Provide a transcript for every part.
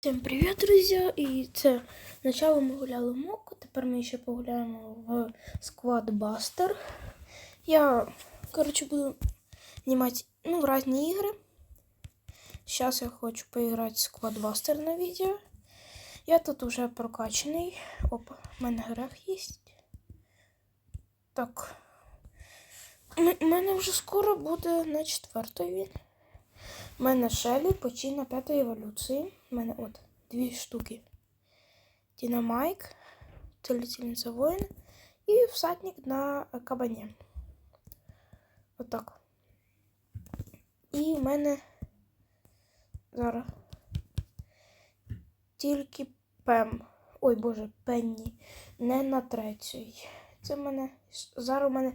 Всім привіт, друзі! І це начало ми гуляли в Моку, тепер ми ще погуляємо в Squad Buster. Я, коротше, буду знімати ну, різні ігри. Зараз я хочу поіграти в Squad Buster на відео. Я тут уже прокачаний. Опа, в мене грех є. Так. У мене вже скоро буде на четвертий він. У мене Шелі почти на п'ятої еволюції. У мене от дві штуки. Динамайк, целительниця воїн і всадник на кабані. Отак. І в мене зараз тільки Пем. Ой Боже, Пенні. Не на третій. Це в мене. Зараз у мене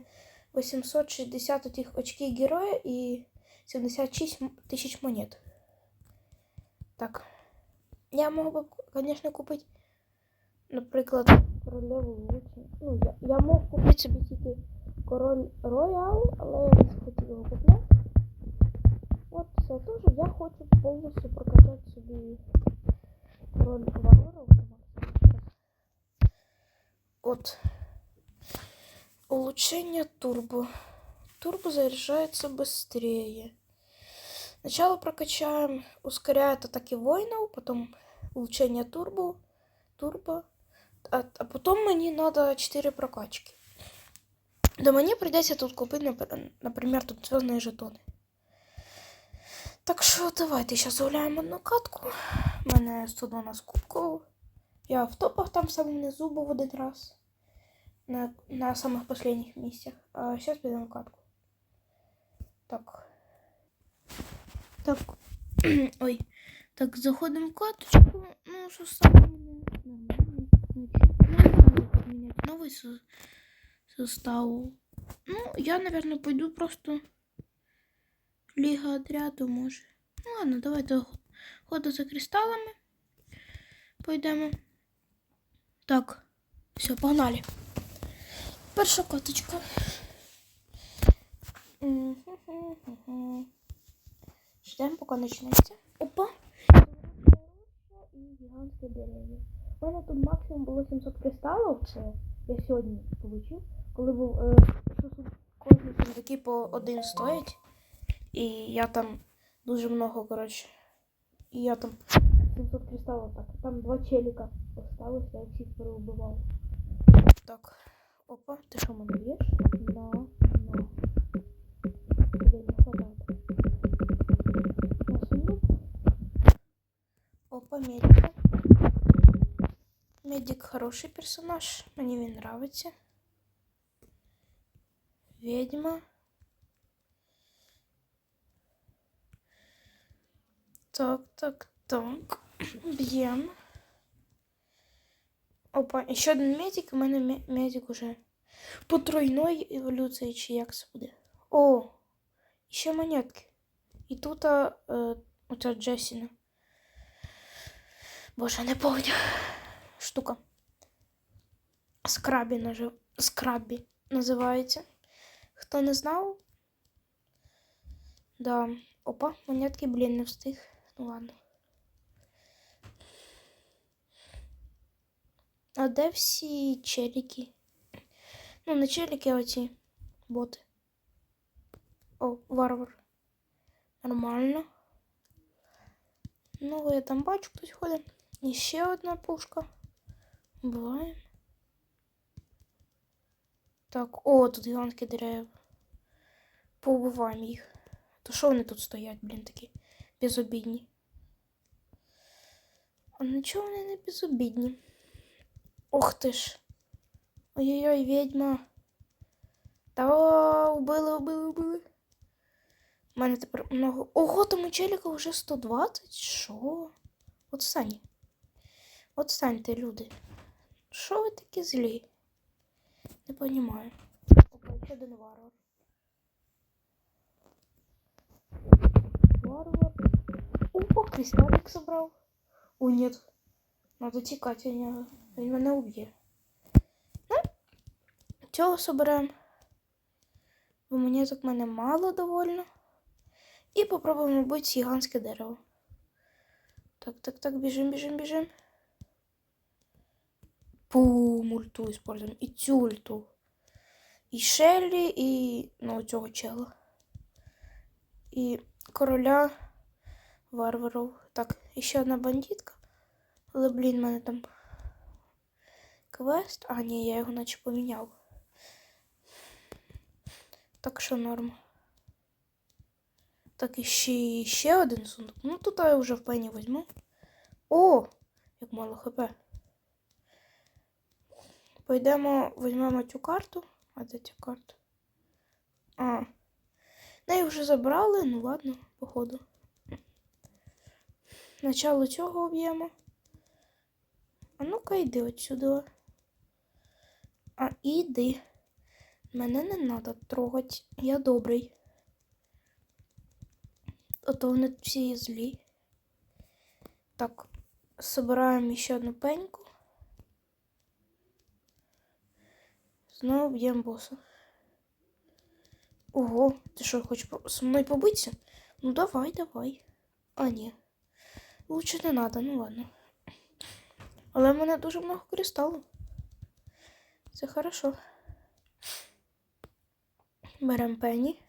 860 отих очків героя і 76 тисяч монет. Так. Я мог би, звісно, купити, наприклад, королеву лучше. Ну, я, я мог купити собі тільки король Роял, але я не захотів його купляти. От це теж я хочу повністю прокачати собі король Варвара. От. Улучшение турбо Турбо заряжается быстрее. Сначала прокачаем, ускоряет атаки воинов, потом улучшение турбо, турбо, а, а потом мне надо 4 прокачки. Да мне придется тут купить, например, тут звездные жетоны. Так що давайте зараз гуляємо одну катку. У мене 112 кубків. Я в топах там в самому низу був один раз. На, на самых последних місцях. А сейчас підемо катку. Так. Так. Ой. Так, заходимо в каточку. Ну, що саме новый состав. Ну, я, наверное, пойду просто Лига отряду, може. Ну ладно, давайте ходу за кристаллами. Пойдемо. Так, все, погнали. Перша коточка. Ждемо, поки почнеться. Опа! І гігантське дерево. У мене тут максимум було 700 кристалів, це я сьогодні отримав. Коли був е, кожен такий по один стоїть. І я там дуже много, коротше. І я там 700 кристалів так. Там два челіка осталось, я всіх переубивав. Так. Опа, ты что, мене б'єш? Хороший персонаж. Мені він нравится. Ведьма. Так, так, так. Б'ємо. Опа, еще один медик, у мене медик уже по тройної еволюції, чи як це буде. О! Ще монетки. І тут а, е, оця Джесіна. Боже, не помню. Штука. Скрабі нажив. Скрабі називається. Хто не знав? Да. Опа, монетки, блін, не встиг. Ну ладно. А де всі челіки? Ну, не челіки, а оці боти. О, варвар. Нормально. Ну, я там бачу, хтось ходить. І ще одна пушка. Буваємо. Так, о, тут гігантські дерева. Поубиваємо їх. То що вони тут стоять, блін, такі безобідні? А нічого вони не безобідні. Ох ти ж. Ой-ой-ой, ведьма. Та убили, убили, убили. У мене тепер много. Ого, тому челіка вже 120? Що? От стань. От станьте, люди. Що ви такі злі? Не понимаю. Ще один варвар. Варвар. Опа, кристаллик собрал. О, нет. Надо нього. Він мене уб'є. Ну, цього соберемо. Бо монеток в мене мало довольно. І попробуємо бути гігантське дерево. Так, так, так, бежим, бежим, бежим. Пум, ульту используем. І цю ульту. І Шеллі, і ну, цього чела. І короля варварів. Так, і ще одна бандитка. Але, блін, в мене там квест. А, ні, я його наче поміняв. Так що норм. Так, і ще, і ще один сундук. Ну, тут я вже в пені візьму. О! Як мало хп. Пойдемо, візьмемо цю карту. А де ця карта? А. Неї вже забрали, ну ладно, походу. Начало цього об'ємо. А ну-ка йди отсюди. А іди. Мене не треба трогати. Я добрий. А то вони всі злі. Так, собираємо ще одну пеньку. Знову б'ємо боса. Ого, ти що, хочеш зі мною побитися? Ну давай, давай. А, ні. Лучше не надо, ну ладно. Але в мене дуже много кристалу. Це хорошо. Беремо пені.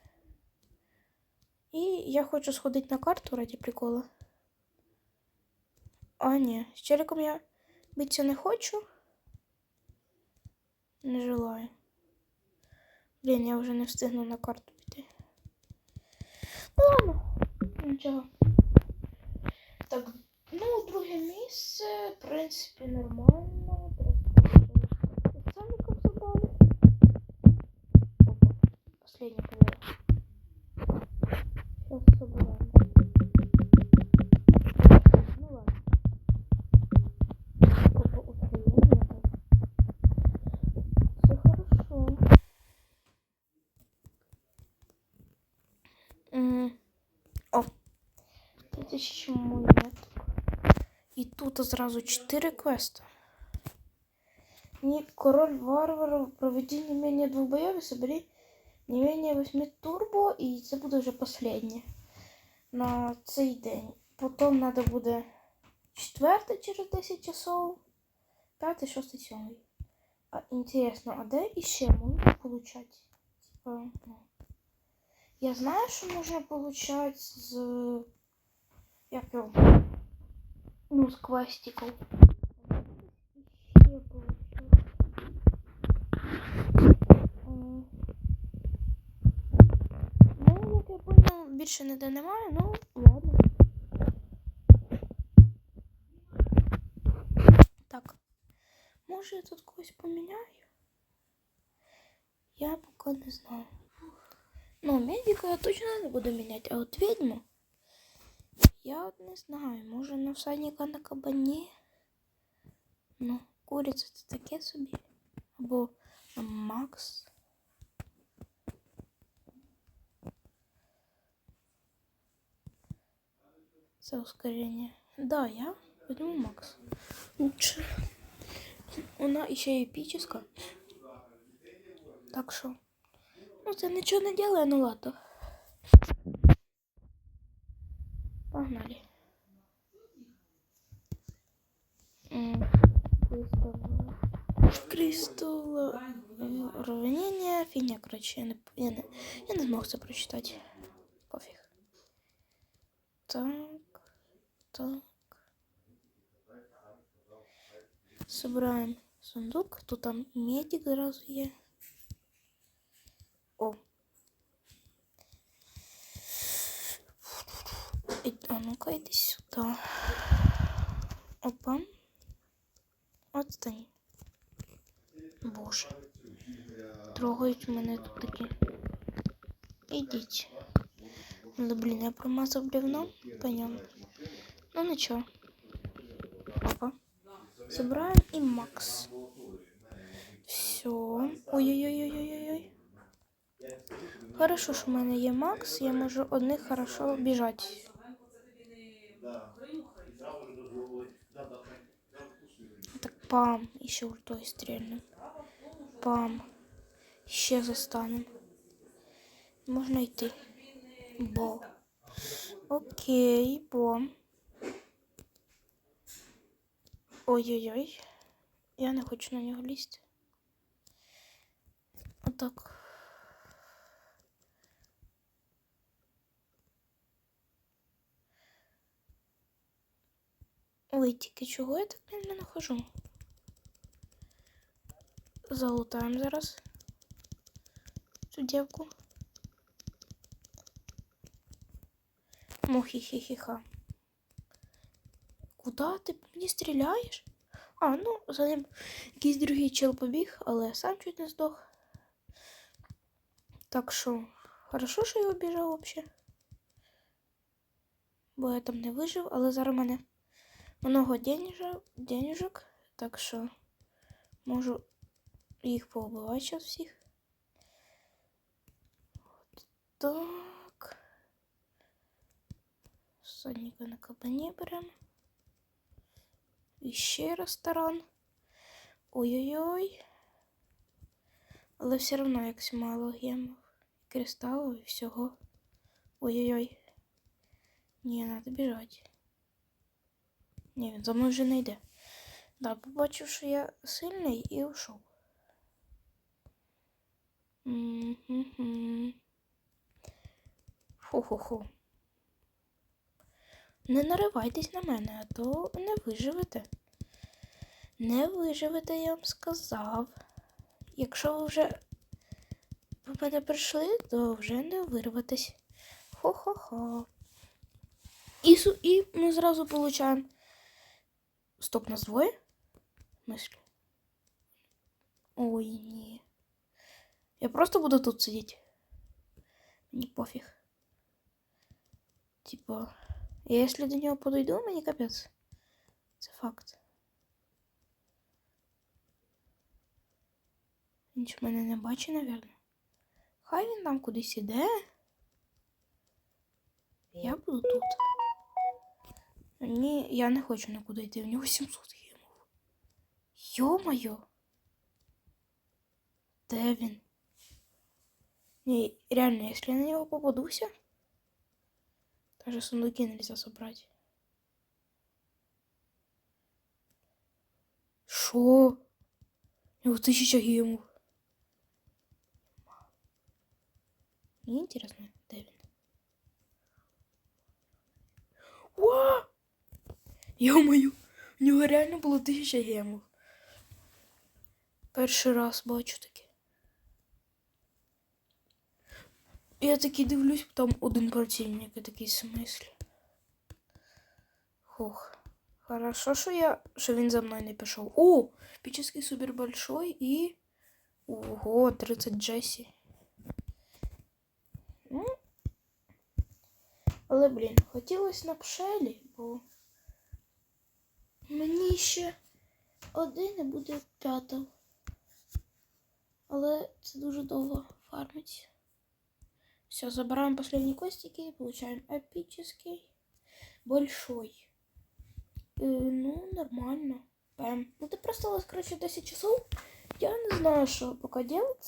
І я хочу сходити на карту раді прикола. А, ні, з челіком я битися не хочу. Не желаю. Блін, я вже не встигну на карту піти. Ну ладно, нічого. Так, ну, друге місце, в принципі, нормально. Самі как забрали. Опа, последний поворот. Сейчас собираем. 2000 монет. І тут зразу 4 квеста. Не король варваров, проведи не менее двух боев и собери не менее 8 турбо, і це буде вже останнє на цей день. Потім треба буде четверте через 10 часов, п'ятий, шостий, сьомий. А інтересно, а де іще можна получати? Типа, ну. Я знаю, що можна получати з. Як його? Ну, з квестиків. Ще Ну, як я понял, більше ніде немає, ну ладно. Так. Може я тут когось поміняю? Я поки не знаю. Ну, медика я точно не буду менять, а от ведьму я не знаю. Може на всадника на кабані. Ну, куриця це таке собі. Або на Макс. Це ускорение. Да, я возьму Макс. Лучше. Вона ще епічна. Так що. Ну, це нічого не делає, ну ладно. Погнали. Кристалл. Кристалл. э, Уравнение. Фигня, короче, я не, я не, я не змог це прочитати. Пофіг. Так. Так. Собираем сундук. Тут там медик зразу є. О. а ну-ка йди сюди. Опа. Отстань. Боже. Трогають мене тут такі. Ідіть. Ну, блін, я промазав бревно. Понятно. Ну нічого. Опа. Забираем и Макс. Все. Ой-ой-ой-ой-ой-ой. Хорошо, що в мене є Макс, я можу одних хорошо біжати. Так, пам, еще ультой стрельнем. Пам. Ще застанем. Можна йти. Бо. Окей, бо. Ой-ой-ой. Я не хочу на нього лізти. Отак. Ой, тільки чого я так не нахожу? Залутаємо зараз цю дівку. Мухі-хі-хі-ха. Куда ти по мені стріляєш? А, ну, за ним якийсь другий чел побіг, але сам чуть не здох. Так що, хорошо, що я обіжав взагалі. Бо я там не вижив, але зараз мене много денежок, денежок так що можу їх поубивати зараз всіх. От так. Соніка на кабані беремо. І ресторан. Ой-ой-ой. Але все одно якось мало гемів, кристалів і всього. Ой-ой-ой. Ні, треба біжати. Ні, він за мною вже не йде. Да, побачив, що я сильний і ушов. Ху-ху-ху. Не наривайтесь на мене, а то не виживете. Не виживете, я вам сказав. Якщо ви вже в мене прийшли, то вже не вирватись. Хо-хо-хо. І, і ми зразу получаємо. Стоп, нас двоє? Мислю. Ой, ні. Я просто буду тут сидіти. Мені пофіг. Типа, я якщо до нього подойду, мені капець. Це факт. Ж мене не бачить, напевно. Хай він там кудись іде. Я буду тут. Ні, я не хочу нікуди йти. В нього 700 гемов. Йо-моє. Де він? Ні, реально, якщо я на нього попадуся, даже сундуки нельзя собрать. Шо? У него тысяча гемов. Мне интересно, де він? Уа! Йо-моє, у нього реально було тисяча гемов. Перший раз бачу таке. Я такий дивлюсь, там один противник, і такий смислі. Хух. Хорошо, що я, що він за мною не пішов. О, піческий супер большой і... Ого, 30 Джесі. Ну, але, блін, хотілося на пшелі, бо мені ще один і буде п'ята. Але це дуже довго фармить. Все, забираем последние костики, получаем эпический большой. Э, ну, нормально. Пэм. Ну, ты просто, короче, 10 часов. Я не знаю, что пока делать.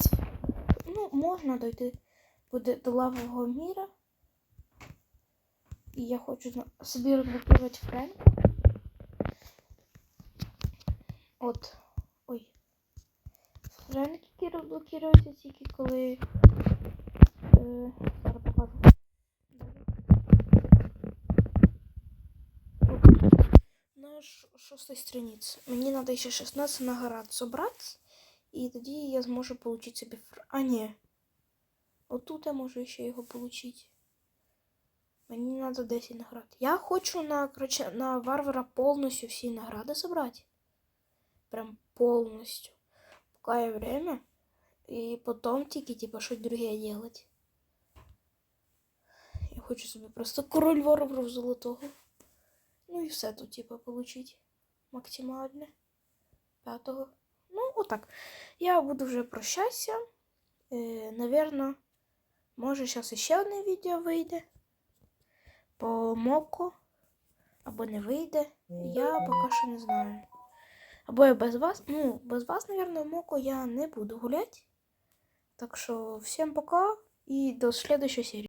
Ну, можно дойти буде до лавового міра. І я хочу зна- собі розблокувати Френка. От. Ой. Френки розблокуються тільки коли. Зараз покажу. На шостій страниці. Мені треба ще 16 наград собрати. І тоді я зможу отримати собі фр... А, ні. Отут я можу ще його отримати. Мені треба 10 наград. Я хочу на, короче, на варвара повністю всі награди собрати. Прям повністю. Пока є время. І потім тільки, типа, щось друге делать. Хочу собі просто король варварів золотого. Ну і все тут, типа, получить максимальне. П'ятого. Ну, отак. Я буду вже прощатися. Е, наверно, може зараз ще одне відео вийде. По Моко. Або не вийде. Я поки що не знаю. Або я без вас. Ну, без вас, наверное, Моко я не буду гуляти. Так що всім пока і до следующей серії.